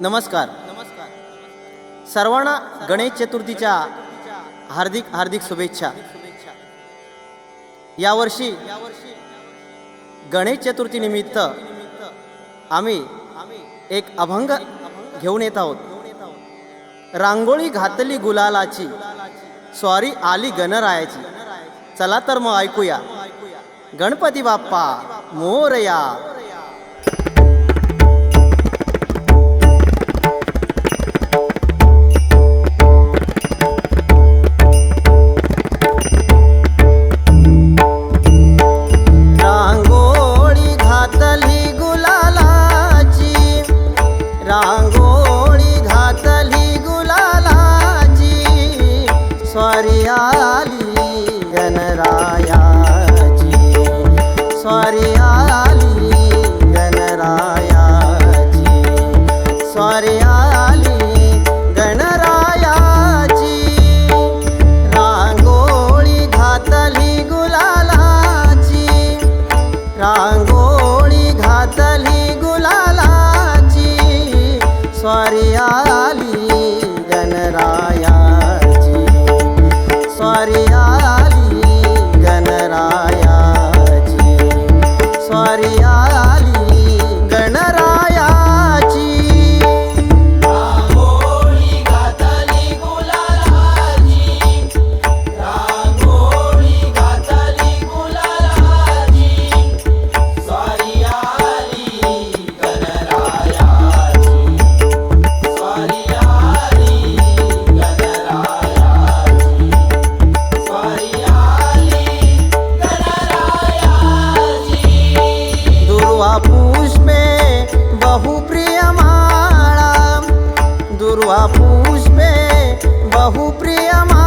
नमस्कार. सर्वांना गणेश चतुर्थीच्या हार्दिक हार्दिक शुभेच्छा. यावर्षी गणेश चतुर्थी निमित्त आम्ही एक अभंग घेऊन येत आहोत. रांगोळी घातली गुलालाची स्वारी आली गणरायाची. चला तर मग ऐकूया. गणपती बाप्पा मोरया. रांगोळी घातली गुलालाची स्वारी बहुप्रिय माळा दुर्वा पुष्पे बहुप्रिय माळा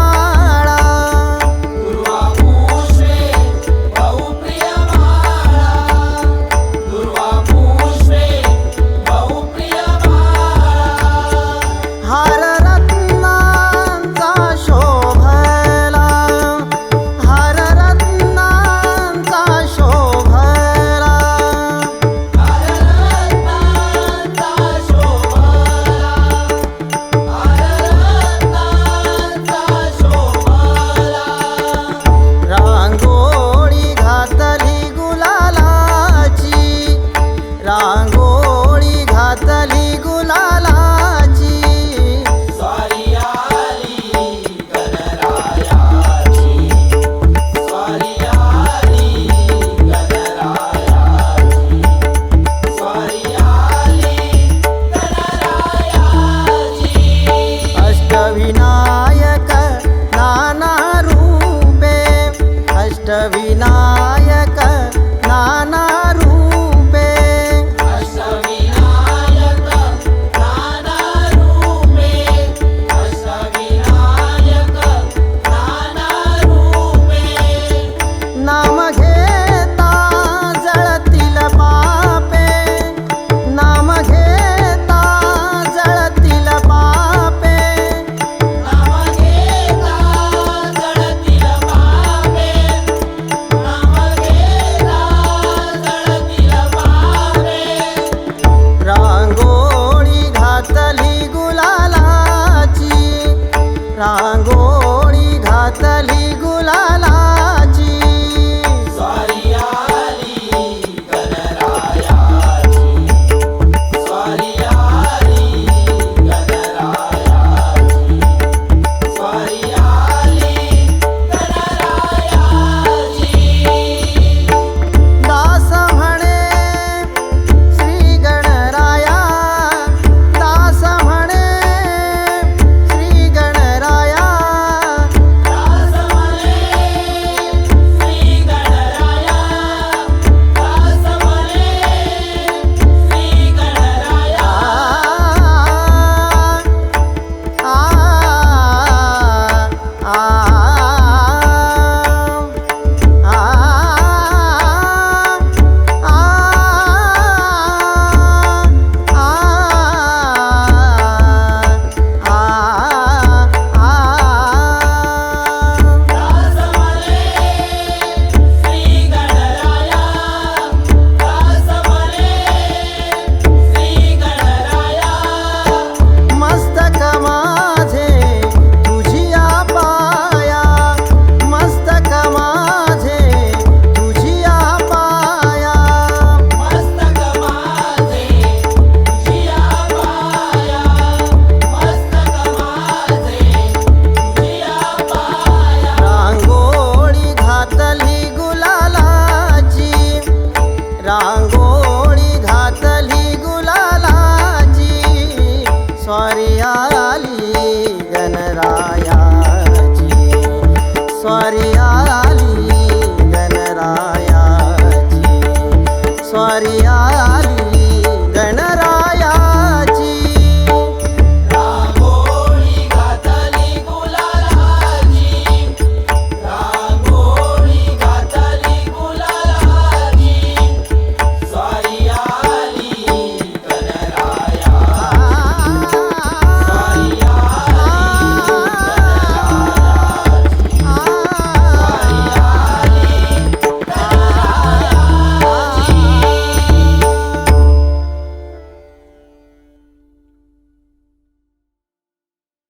মারিয়া